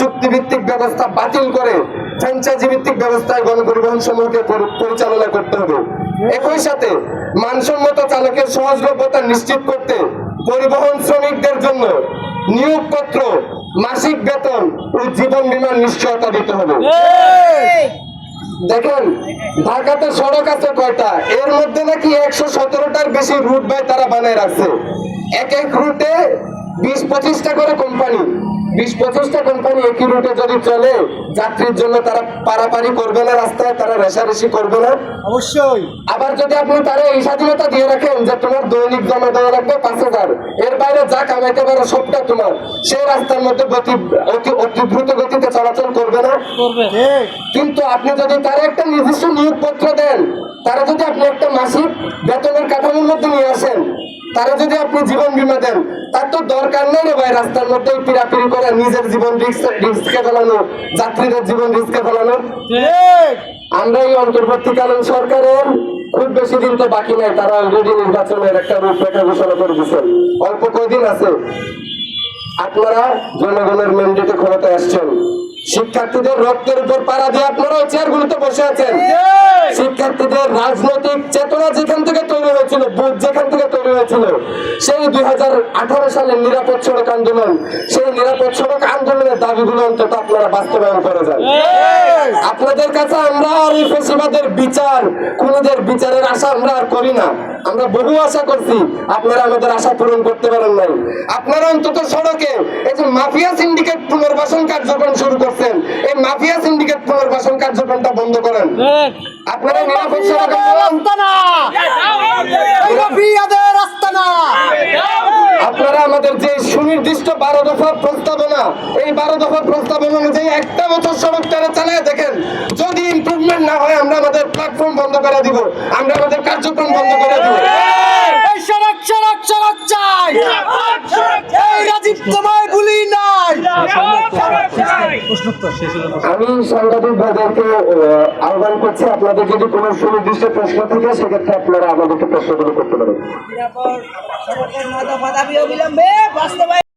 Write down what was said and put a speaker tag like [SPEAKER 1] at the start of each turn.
[SPEAKER 1] চুক্তিভিত্তিক ব্যবস্থা বাতিল করে ফ্র্যাঞ্চাইজি ভিত্তিক ব্যবস্থায় গণপরিবহন সমূহকে পরিচালনা করতে হবে। একই সাথে মানসম্মত চালকের সহজলভ্যতা নিশ্চিত করতে পরিবহন শ্রমিকদের জন্য নিয়োগপত্র, মাসিক বেতন ও জীবন বীমার নিশ্চয়তা দিতে হবে। দেখেন, ঢাকাতে সড়ক আছে কয়টা? এর মধ্যে নাকি একশো সতেরোটার বেশি রুট বাই তারা বানায় রাখছে। এক এক রুটে বিশ পঁচিশটা করে কোম্পানি বিশ পঁচিশটা কোম্পানি একই রুটে যদি চলে যাত্রীর জন্য তারা পারাপারি করবে না রাস্তায় তারা রেশারেশি করবে না।
[SPEAKER 2] অবশ্যই।
[SPEAKER 1] আবার যদি আপনি তারা এই স্বাধীনতা দিয়ে রাখেন যে তোমার দৈনিক জমা দেওয়া লাগবে পাঁচ হাজার এর বাইরে যা কামাইতে পারো সবটা তোমার। সেই রাস্তার মধ্যে গতি- অতি অতি দ্রুত গতিতে চলাচল করবে না। কিন্তু আপনি যদি তার একটা নির্দিষ্ট নিয়োগপত্র দেন তারা যদি তারা যদি আপনি জীবন বীমা দেন তার তো দরকার নেই রে ভাই রাস্তার মধ্যে পিরাপিরি করে নিজের জীবন রিস্ক ফেলানো যাত্রীদের জীবন রিস্কে ফেলানো। আমরা এই অন্তর্বর্তীকালীন সরকারের খুব বেশি দিন তো বাকি নাই তারা অলরেডি নির্বাচনের একটা রূপরেখা ঘোষণা করে দিচ্ছেন অল্প কয়দিন আছে। আপনারা জনগণের ম্যান্ডেটে ক্ষমতায় আসছেন। শিক্ষার্থীদের রক্তের উপর পাড়া দিয়ে আপনারা চেয়ারগুলোতে বসে আছেন। শিক্ষার্থীদের রাজনৈতিক চেতনা যেখান থেকে তৈরি হয়েছিল বোধ যেখান থেকে হয়েছিল। সেই দুই সালের নিরাপদ সড়ক আন্দোলন সেই নিরাপদ সড়ক আন্দোলনের দাবিগুলো অন্তত আপনারা বাস্তবায়ন করে যান। আপনাদের কাছে আমরা আর এই ফেসিবাদের বিচার খুনিদের বিচারের আশা আমরা আর করি না। আমরা বহু আশা করছি আপনারা আমাদের আশা পূরণ করতে পারেন নাই। আপনারা অন্তত সড়কে এই যে মাফিয়া সিন্ডিকেট পুনর্বাসন কার্যক্রম শুরু করছেন এই মাফিয়া সিন্ডিকেট পুনর্বাসন কার্যক্রমটা বন্ধ করেন। আপনারা নিরাপদ সড়ক আন্দোলন
[SPEAKER 2] রাস্তা না এই মাফিয়াদের রাস্তা না
[SPEAKER 1] আপনারা আমাদের যে সুনির্দিষ্ট বারো দফা প্রস্তাবনা এই বারো দফা প্রস্তাবনা অনুযায়ী একটা বছর সড়ক তারা চালায় দেখেন। যদি ইমপ্রুভমেন্ট না হয় আমরা আমাদের প্ল্যাটফর্ম বন্ধ করে দিব। আমরা আমাদের কার্যক্রম বন্ধ করে দিব।
[SPEAKER 2] সড়ক সড়ক সড়ক চাই। এই রাজীব তোমায় ভুলি নাই।
[SPEAKER 1] আমি সাংবাদিক ভাইদেরকে আহ, আহ্বান করছি আপনাদের যদি কোনো সুনির্দিষ্ট প্রশ্ন থাকে সেক্ষেত্রে আপনারা আমাদেরকে প্রশ্নগুলো করতে পারেন।
[SPEAKER 3] নিরাপদ সড়কের নয় অবিলম্বে বাস্তবায়ন